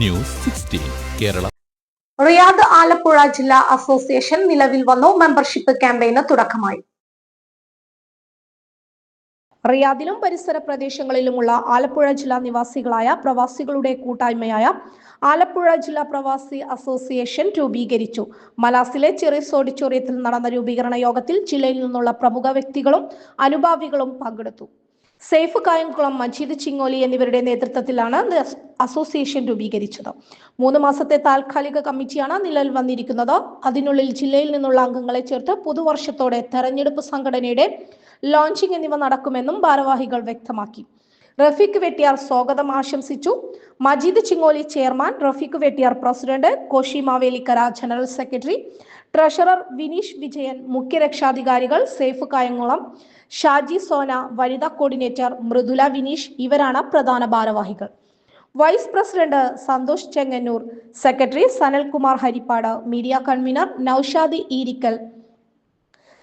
News sixteen Kerala. Riyadh Alappuzha ജില്ലാ association നിലവിൽ വന്നു. മെമ്പർഷിപ്പ് ക്യാമ്പയിന് തുടക്കമായി. റിയാദിലും പരിസര പ്രദേശങ്ങളിലുമുള്ള ആലപ്പുഴ ജില്ലാ നിവാസികളായ പ്രവാസികളുടെ കൂട്ടായ്മയായ ആലപ്പുഴ ജില്ലാ പ്രവാസി അസോസിയേഷൻ രൂപീകരിച്ചു. മലാസിലെ ചെറിസ് ഓഡിറ്റോറിയത്തിൽ നടന്ന രൂപീകരണ യോഗത്തിൽ ജില്ലയിൽ നിന്നുള്ള പ്രമുഖ വ്യക്തികളും അനുഭാവികളും പങ്കെടുത്തു. സേഫ് കായംകുളം മജീദ് ചിങ്ങോലി എന്നിവരുടെ നേതൃത്വത്തിലാണ് അസോസിയേഷൻ രൂപീകരിച്ചത്. മൂന്ന് മാസത്തെ താൽക്കാലിക കമ്മിറ്റിയാണ് നിലവിൽ വന്നിരിക്കുന്നത്. അതിനുള്ളിൽ ജില്ലയിൽ നിന്നുള്ള അംഗങ്ങളെ ചേർത്ത് പുതുവർഷത്തോടെ തെരഞ്ഞെടുപ്പ് സംഘടനയുടെ ലോഞ്ചിങ് എന്നിവ നടക്കുമെന്നും ഭാരവാഹികൾ വ്യക്തമാക്കി. റഫീഖ് വെട്ടിയാർ സ്വാഗതം ആശംസിച്ചു. Majeed Chingoli chairman Rafeeq Vettiyar president Koshy Mavelikkara general secretary treasurer Vineesh Vijayan മുഖ്യ രക്ഷാധികാരികൾ സേഫ് കായംകുളം ഷാജി സോന വനിതാ കോർഡിനേറ്റർ മൃദുല വിനീഷ് ഇവരാണ് പ്രധാന ഭാരവാഹികൾ. Vice president Santhosh Chengannur secretary Sanalkumar Haripad media convener Naushad Eerikkal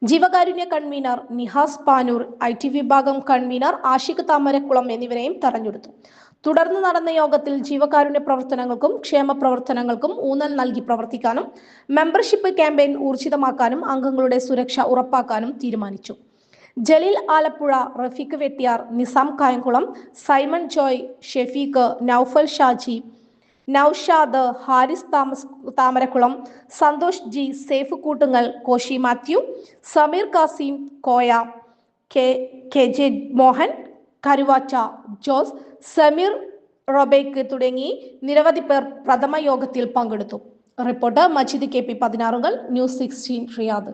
ജീവകാരുണ്യ convener Nihas Panoor I T വിഭാഗം കൺവീനർ ആഷിഖ് താമരക്കുളം എന്നിവരെയും തെരഞ്ഞെടുത്തു. തുടർന്ന് നടന്ന യോഗത്തിൽ ജീവകാരുണ്യ പ്രവർത്തനങ്ങൾക്കും ക്ഷേമ പ്രവർത്തനങ്ങൾക്കും ഊന്നൽ നൽകി പ്രവർത്തിക്കാനും മെമ്പർഷിപ്പ് ക്യാമ്പയിൻ ഊർജിതമാക്കാനും അംഗങ്ങളുടെ സുരക്ഷ ഉറപ്പാക്കാനും തീരുമാനിച്ചു. Jaleel Alappuzha Rafeeq Vettiyar Nizam Kayamkulam Simon Joy Shefeeq Naufal Shaji Naushad Haris Thomas Thamarakkulam Santhosh G Saif Koottungal Koshy Mathew Sameer Kasim Koya K K J Mohan Karuvacha Jose Sameer റൊബേക്ക് തുടങ്ങി നിരവധി പേർ പ്രഥമ യോഗത്തിൽ പങ്കെടുത്തു. Report Majid K P പതിനാറുകൾ news sixteen Riyadh.